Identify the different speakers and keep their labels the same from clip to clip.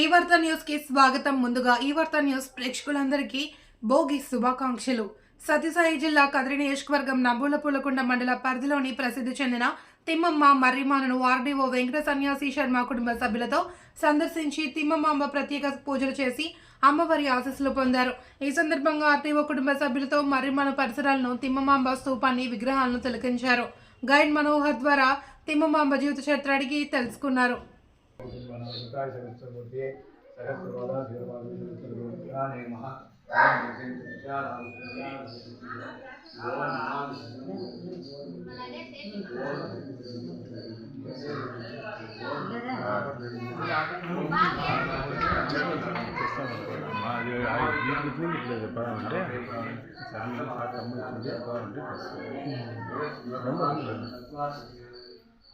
Speaker 1: ఈ వార్త న్యూస్కి స్వాగతం. ముందుగా ఈ వార్త న్యూస్ ప్రేక్షకులందరికీ భోగి శుభాకాంక్షలు. సత్యసాయి జిల్లా కదిరి నియోజకవర్గం నబూల పూలకొండ మండల పరిధిలోని ప్రసిద్ధి చెందిన తిమ్మమ్మ మర్రిమాలను ఆర్డీఓ వెంకట సన్యాసి శర్మ కుటుంబ సభ్యులతో సందర్శించి తిమ్మమ్మ ప్రత్యేక పూజలు చేసి అమ్మవారి ఆశీస్సులు పొందారు. ఈ సందర్భంగా ఆర్టీఓ కుటుంబ సభ్యులతో మర్రిమాన పరిసరాలను తిమ్మమాంబ స్తూపాన్ని విగ్రహాలను తిలకించారు. గైడ్ మనోహర్ ద్వారా తిమ్మమాంబ జీవిత చరిత్ర అడిగి తెలుసుకున్నారు.
Speaker 2: कुटुम्बनाय सहस्रमूर्ते सहस्रवादा धीरवादाय नमः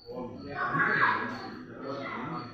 Speaker 2: ரொம்ப Um,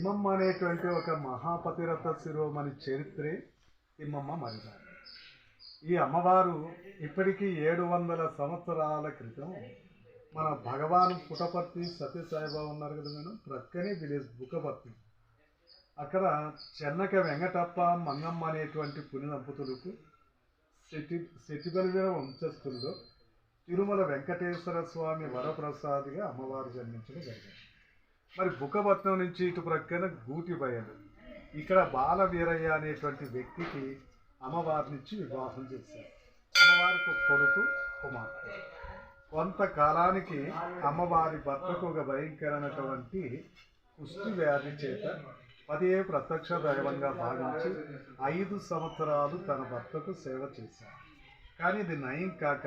Speaker 2: తిమ్మమ్మ అనేటువంటి ఒక మహాపతిరథ శిరోమణి చరిత్రే తిమ్మమ్మ మరిదారు. ఈ అమ్మవారు ఇప్పటికీ ఏడు వందల సంవత్సరాల క్రితం మన భగవాన్ పుటపర్తి సత్యసాయిబాబు ఉన్నారు కదా మేడం? ప్రక్కనే విలేజ్ బుకపర్తి. అక్కడ చెన్నక వెంకటప్ప మంగమ్మ అనేటువంటి పుణ్య దంపతులకు సెటి సెటిబలిన వంశస్థుల్లో తిరుమల వెంకటేశ్వర స్వామి వరప్రసాదిగా అమ్మవారు జన్మించడం జరిగింది. మరి బుకపట్నం నుంచి ఇటు ప్రక్కన గూటి బయలు. ఇక్కడ బాల వీరయ్య అనేటువంటి వ్యక్తికి అమ్మవారినిచ్చి వివాహం చేశారు. అమ్మవారికి ఒక కొడుకు కుమార్తె కొంతకాలానికి అమ్మవారి భర్తకు ఒక భయంకరమైనటువంటి కుష్టి వ్యాధి చేత పదే ప్రత్యక్ష దైవంగా భావించి ఐదు సంవత్సరాలు తన భర్తకు సేవ చేశారు. కానీ ఇది నయం కాక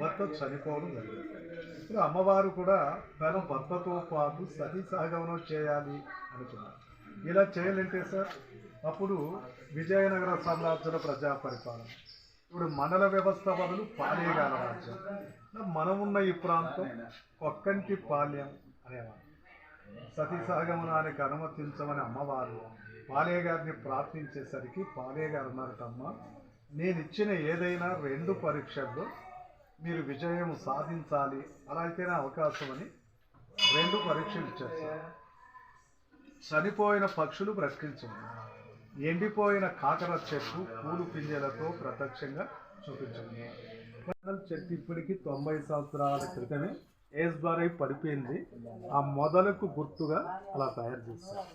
Speaker 2: భర్త చనిపోవడం జరిగింది. ఇప్పుడు అమ్మవారు కూడా తన భర్తతో పాటు సతీ సహగమనం చేయాలి అనుకున్నారు. ఇలా చేయాలంటే సార్ అప్పుడు విజయనగర సామ్రాజ్యుల ప్రజా పరిపాలన ఇప్పుడు మండల వ్యవస్థ బదులు పాలేగాల రాజ్యం. మనం ఉన్న ఈ ప్రాంతం ఒక్కంటి పాల్యం అనేవారు సతీ సహగమనానికి అనుమతించమని అమ్మవారు పాలేగారిని ప్రార్థించేసరికి పాలేగారు అన్నారటమ్మ నేను ఇచ్చిన ఏదైనా రెండు పరీక్షల్లో మీరు విజయం సాధించాలి. అలా అయితేనే అవకాశం అని రెండు పరీక్షలు ఇచ్చారు చనిపోయిన పక్షులు ప్రశ్నించండి. ఎండిపోయిన కాకర చెట్టు పూలు పింజలతో ప్రత్యక్షంగా చూపించండి. చెట్టు ఇప్పటికి తొంభై సంవత్సరాల క్రితమే ఏజ్ ద్వారా పడిపోయింది. ఆ మొదలకు గుర్తుగా అలా తయారు చేస్తారు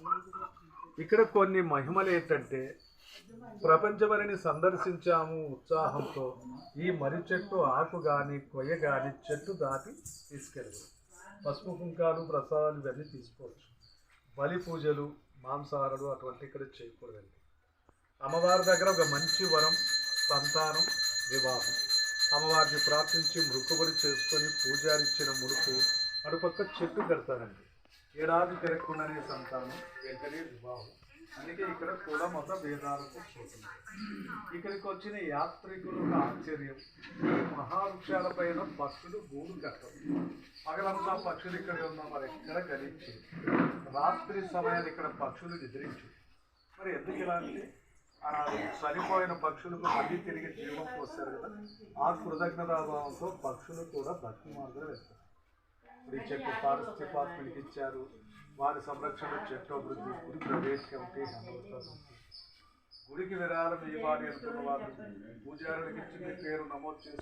Speaker 2: ఇక్కడ కొన్ని మహిమలు ఏంటంటే ప్రపంచమరిని సందర్శించాము ఉత్సాహంతో. ఈ మర్రి చెట్టు ఆకు కానీ కొయ్య కానీ చెట్టు దాటి తీసుకెళ్ళదు పసుపు కుంకాలు ప్రసాదాలు ఇవన్నీ తీసుకోవచ్చు. బలి పూజలు మాంసాహారాలు అటువంటి ఇక్కడ చేయకూడదండి. అమ్మవారి దగ్గర ఒక మంచి వరం సంతానం వివాహం. అమ్మవారిని ప్రార్థించి మృక్కుబడి చేసుకొని పూజారిచ్చిన ముడుపు అటుపక్క చెట్టు కడతారండి. ఏడాది తిరగకుండానే సంతానం వెంటనే వివాహం. అందుకే ఇక్కడ కూడా మత భేదాలకు పోతుంది. ఇక్కడికి వచ్చిన యాత్రికులకు ఆశ్చర్యం. మహావృక్షాల పైన పక్షులు గూడు కట్టవు. పగలంతా పక్షులు ఇక్కడ ఉన్న మరి ఎక్కడ గలించు రాత్రి సమయాన్ని ఇక్కడ పక్షులు నిద్రించు. మరి ఎందుకు ఇలాంటి అంటే? చనిపోయిన పక్షులకు మళ్ళీ తిరిగి జీవం పోస్తారు కదా. ఆ కృతజ్ఞతాభావంతో పక్షులు కూడా భక్తి మార్గం వేస్తారు ఇప్పుడు ఈ చెట్టు ఫారెస్ట్ డిపార్ట్మెంట్కి ఇచ్చారు. వారి సంరక్షణ చెట్టు గురి గుడి గుడికి విరాళం ఇవ్వాలి అనుకున్న వారు పూజారులకు ఇచ్చి మీ పేరు నమోదు చేసి